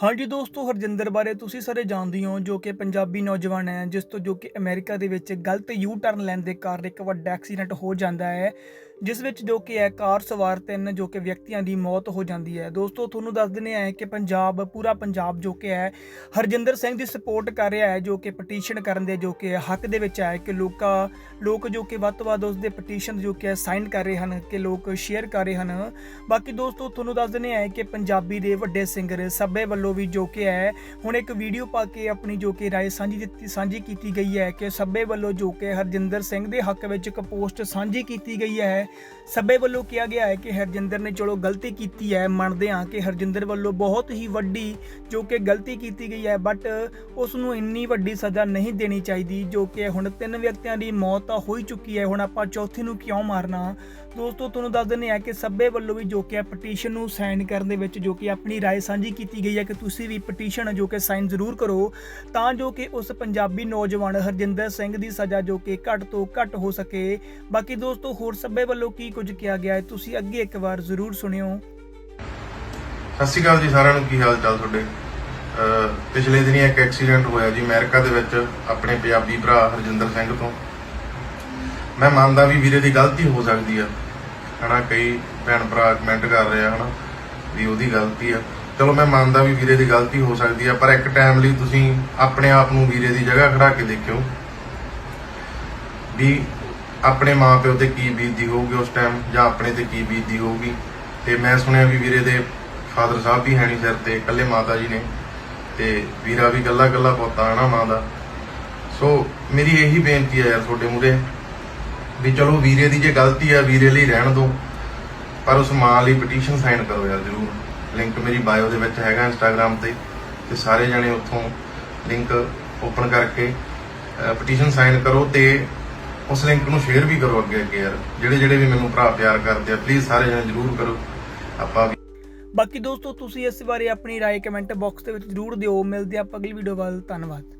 ਹਾਂਜੀ ਦੋਸਤੋ, ਹਰਜਿੰਦਰ ਬਾਰੇ ਤੁਸੀਂ ਸਾਰੇ ਜਾਣਦੇ ਹੋ ਜੋ ਕਿ ਪੰਜਾਬੀ ਨੌਜਵਾਨ ਹੈ, ਜਿਸ ਤੋਂ ਜੋ ਕਿ ਅਮਰੀਕਾ ਦੇ ਵਿੱਚ ਗਲਤ ਯੂ ਟਰਨ ਲੈਣ ਦੇ ਕਾਰਨ ਇੱਕ ਵੱਡਾ ਐਕਸੀਡੈਂਟ ਹੋ ਜਾਂਦਾ ਹੈ। ਜਿਸ ਵਿੱਚ ਜੋ ਕਿ ਹੈ ਕਾਰ ਸਵਾਰ ਤਿੰਨ ਜੋ ਕਿ ਵਿਅਕਤੀਆਂ ਦੀ ਮੌਤ ਹੋ ਜਾਂਦੀ ਹੈ ਦੋਸਤੋ ਤੁਹਾਨੂੰ ਦੱਸ ਦਿੰਦੇ ਆ ਕਿ ਪੰਜਾਬ ਪੂਰਾ ਪੰਜਾਬ ਜੋ ਕਿ ਹੈ ਹਰਜਿੰਦਰ ਸਿੰਘ ਦੀ ਸਪੋਰਟ ਕਰ ਰਿਹਾ ਹੈ ਜੋ ਕਿ ਪਟੀਸ਼ਨ ਕਰਨ ਦੇ ਜੋ ਕਿ ਹੱਕ ਦੇ ਵਿੱਚ ਹੈ ਕਿ ਲੋਕਾਂ ਲੋਕ ਜੋ ਕਿ ਵੱਧ ਤੋਂ ਵੱਧ ਉਸ ਦੇ ਪਟੀਸ਼ਨ ਜੋ ਕਿ ਹੈ ਸਾਈਨ ਕਰ ਰਹੇ ਹਨ ਕਿ ਲੋਕ ਸ਼ੇਅਰ ਕਰ ਰਹੇ ਹਨ ਬਾਕੀ ਦੋਸਤੋ ਤੁਹਾਨੂੰ ਦੱਸ ਦਿੰਦੇ ਆ ਕਿ ਪੰਜਾਬੀ ਦੇ ਵੱਡੇ ਸਿੰਗਰ ਸੱਬੇ ਵੱਲੋਂ ਵੀ ਜੋ ਕਿ ਹੈ ਹੁਣ ਇੱਕ ਵੀਡੀਓ ਪਾ ਕੇ ਆਪਣੀ ਜੋ ਕਿ ਰਾਏ ਸਾਂਝੀ ਦਿੱਤੀ ਸਾਂਝੀ ਕੀਤੀ ਗਈ ਹੈ ਕਿ ਸੱਬੇ ਵੱਲੋਂ ਜੋ ਕਿ ਹਰਜਿੰਦਰ ਸਿੰਘ ਦੇ ਹੱਕ ਵਿੱਚ ਇੱਕ ਪੋਸਟ ਸਾਂਝੀ ਕੀਤੀ ਗਈ ਹੈ ਸੱਬੇ ਵੱਲੋਂ ਕਿਹਾ ਗਿਆ ਹੈ ਕਿ ਹਰਜਿੰਦਰ ਨੇ ਚਲੋ ਗਲਤੀ ਕੀਤੀ ਹੈ ਮੰਨਦੇ ਹਾਂ ਕਿ ਹਰਜਿੰਦਰ ਵੱਲੋਂ ਬਹੁਤ ਹੀ ਵੱਡੀ ਜੋ ਕਿ ਗਲਤੀ ਕੀਤੀ ਗਈ ਹੈ ਬਟ ਉਸ ਨੂੰ ਇੰਨੀ ਵੱਡੀ ਸਜ਼ਾ ਨਹੀਂ ਦੇਣੀ ਚਾਹੀਦੀ ਜੋ ਕਿ ਹੁਣ ਤਿੰਨ ਵਿਅਕਤੀਆਂ ਦੀ ਮੌਤ ਤਾਂ ਹੋ ਹੀ ਚੁੱਕੀ ਹੈ ਹੁਣ ਆਪਾਂ ਚੌਥੀ ਨੂੰ ਕਿਉਂ ਮਾਰਨਾ ਦੋਸਤੋ ਤੁਹਾਨੂੰ ਦੱਸ ਦਿੰਦੇ ਆ ਕਿ ਸੱਬੇ ਵੱਲੋਂ ਵੀ ਜੋ ਕਿ ਪਟੀਸ਼ਨ ਨੂੰ ਸਾਈਨ ਕਰਨ ਦੇ ਵਿੱਚ ਜੋ ਕਿ ਆਪਣੀ رائے ਸਾਂਝੀ ਕੀਤੀ ਗਈ ਹੈ ਕਿ ਤੁਸੀਂ ਵੀ ਪਟੀਸ਼ਨ ਜੋ ਕਿ ਸਾਈਨ ਜ਼ਰੂਰ ਕਰੋ ਤਾਂ ਜੋ ਕਿ ਉਸ ਪੰਜਾਬੀ ਨੌਜਵਾਨ ਹਰਜਿੰਦਰ ਸਿੰਘ ਦੀ ਸਜ਼ਾ ਜੋ ਕਿ ਘੱਟ ਤੋਂ ਘੱਟ ਹੋ ਸਕੇ ਬਾਕੀ ਦੋਸਤੋ ਹੋਰ ਸੱਬੇ ਵੱਲੋਂ ਕੀ ਕੁਝ ਕਿਹਾ ਗਿਆ ਹੈ? ਤੁਸੀਂ ਅੱਗੇ ਇੱਕ ਵਾਰ ਜ਼ਰੂਰ ਸੁਣਿਓ। ਸਤਿ ਸ਼੍ਰੀ ਅਕਾਲ ਜੀ, ਸਾਰਿਆਂ ਨੂੰ ਕੀ ਹਾਲ ਚਾਲ ਤੁਹਾਡੇ? ਪਿਛਲੇ ਦਿਨੀ ਇੱਕ ਐਕਸੀਡੈਂਟ ਹੋਇਆ ਜੀ ਅਮਰੀਕਾ ਦੇ ਵਿੱਚ, ਆਪਣੇ ਪੰਜਾਬੀ ਭਰਾ ਹਰਜਿੰਦਰ ਸਿੰਘ ਤੋਂ। ਮੈਂ ਮੰਨਦਾ ਵੀ ਵੀਰੇ ਦੀ ਗਲਤੀ ਹੋ ਸਕਦੀ ਆ। ਹਨਾ, ਕਈ ਭੈਣ ਭਰਾ ਕਮੈਂਟ ਕਰ ਰਹੇ ਆ, ਹਨਾ, ਵੀ ਉਹਦੀ ਗਲਤੀ ਆ। ਚਲੋ, ਮੈਂ ਮੰਨਦਾ ਵੀ ਵੀਰੇ ਦੀ ਗਲਤੀ ਹੋ ਸਕਦੀ ਆ, ਪਰ ਇੱਕ ਟਾਈਮ ਲਈ ਤੁਸੀਂ ਆਪਣੇ ਆਪ ਨੂੰ ਵੀਰੇ ਦੀ ਜਗ੍ਹਾ ਖੜਾ ਕੇ ਦੇਖਿਓ। ਵੀ ਆਪਣੇ ਮਾਪਿਓ ਤੇ ਕੀ ਬੀਤਦੀ ਹੋਊਗੀ ਉਸ ਟਾਈਮ ਜਾਂ ਆਪਣੇ ਤੇ ਕੀ ਬੀਤਦੀ ਹੋਊਗੀ? ਤੇ ਮੈਂ ਸੁਣਿਆ ਵੀ ਵੀਰੇ ਦੇ ਫਾਦਰ ਸਾਹਿਬ ਵੀ ਹੈ ਨਹੀਂ ਸਿਰ ਤੇ, ਇਕੱਲੇ ਮਾਤਾ ਜੀ ਨੇ। ਤੇ ਵੀਰਾ ਵੀ ਗੱਲਾ ਇਕੱਲਾ ਪੋਤਾ ਹਨਾ ਮਾਂ ਦਾ। ਸੋ ਮੇਰੀ ਇਹੀ ਬੇਨਤੀ ਹੈ ਯਾਰ ਤੁਹਾਡੇ ਮੂਰੇ ਵੀ ਚਲੋ ਵੀਰੇ ਦੀ ਜੇ ਗਲਤੀ ਆ, ਵੀਰੇ ਲਈ ਰਹਿਣ ਦਿਓ। ਪਰ ਉਸ ਮਾਂ ਲਈ ਪਟੀਸ਼ਨ ਸਾਈਨ ਕਰੋ ਯਾਰ ਜ਼ਰੂਰ। ਲਿੰਕ ਮੇਰੀ ਬਾਇਓ ਦੇ ਵਿੱਚ ਹੈਗਾ ਇੰਸਟਾਗ੍ਰam ਤੇ। ਤੇ ਸਾਰੇ ਜਣੇ ਉੱਥੋਂ ਲਿੰਕ ਓਪਨ ਕਰਕੇ ਪਟੀਸ਼ਨ ਸਾਈਨ ਕਰੋ ਤੇ ਉਸ ਲਿੰਕ ਨੂੰ ਸ਼ੇਅਰ ਵੀ ਕਰੋ ਅੱਗੇ ਅੱਗੇ ਯਾਰ ਜਿਹੜੇ ਜਿਹੜੇ ਵੀ ਮੈਨੂੰ ਭਰਾ ਪਿਆਰ ਕਰਦੇ ਆ ਪਲੀਜ਼ ਸਾਰੇ ਜਣੇ ਜ਼ਰੂਰ ਕਰੋ ਆਪਾਂ ਵੀ ਬਾਕੀ ਦੋਸਤੋ ਤੁਸੀਂ ਇਸ ਬਾਰੇ ਆਪਣੀ رائے ਕਮੈਂਟ ਬਾਕਸ ਦੇ ਵਿੱਚ ਜ਼ਰੂਰ ਦਿਓ ਮਿਲਦੇ ਆਪਾਂ ਅਗਲੀ ਵੀਡੀਓ ਵੱਲ ਧੰਨਵਾਦ